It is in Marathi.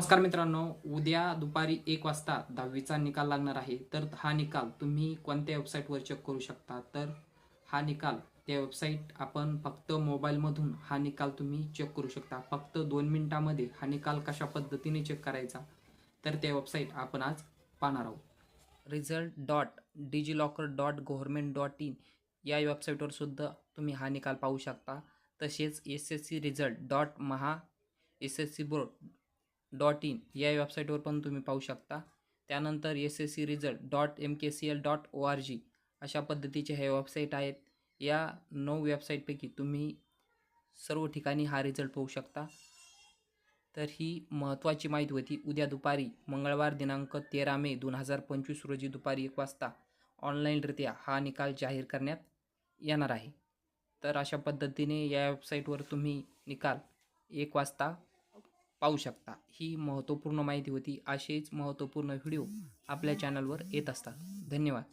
नमस्कार मित्रांनो उद्या दुपारी एक वाजता दहावीचा निकाल लागणार आहे. तर हा निकाल तुम्ही कोणत्या वेबसाईटवर चेक करू शकता? तर हा निकाल त्या वेबसाईट आपण फक्त मोबाईलमधून हा निकाल तुम्ही चेक करू शकता. फक्त दोन मिनिटामध्ये हा निकाल कशा पद्धतीने चेक करायचा तर त्या वेबसाईट आपण आज पाहणार आहोत. Result dot DigiLocker dot government dot in या वेबसाईटवर सुद्धा तुम्ही हा निकाल पाहू शकता. तसेच S S C result dot Maha S S C board dot in या वेबसाईटवर पण तुम्ही पाहू शकता. त्यानंतर S S C result dot M K C L dot O R G अशा पद्धतीचे हे वेबसाईट आहेत. या नऊ वेबसाईटपैकी तुम्ही सर्व ठिकाणी हा रिझल्ट पाहू शकता. तर ही महत्त्वाची माहिती होती. उद्या दुपारी मंगळवार दिनांक तेरा मे दोन हजार पंचवीस रोजी दुपारी एक वाजता ऑनलाईनरित्या हा निकाल जाहीर करण्यात येणार आहे. तर अशा पद्धतीने या वेबसाईटवर तुम्ही निकाल एक वाजता पाहू शकता. ही महत्त्वपूर्ण माहिती होती. असेच महत्त्वपूर्ण व्हिडिओ आपल्या चॅनलवर येत असतात. धन्यवाद.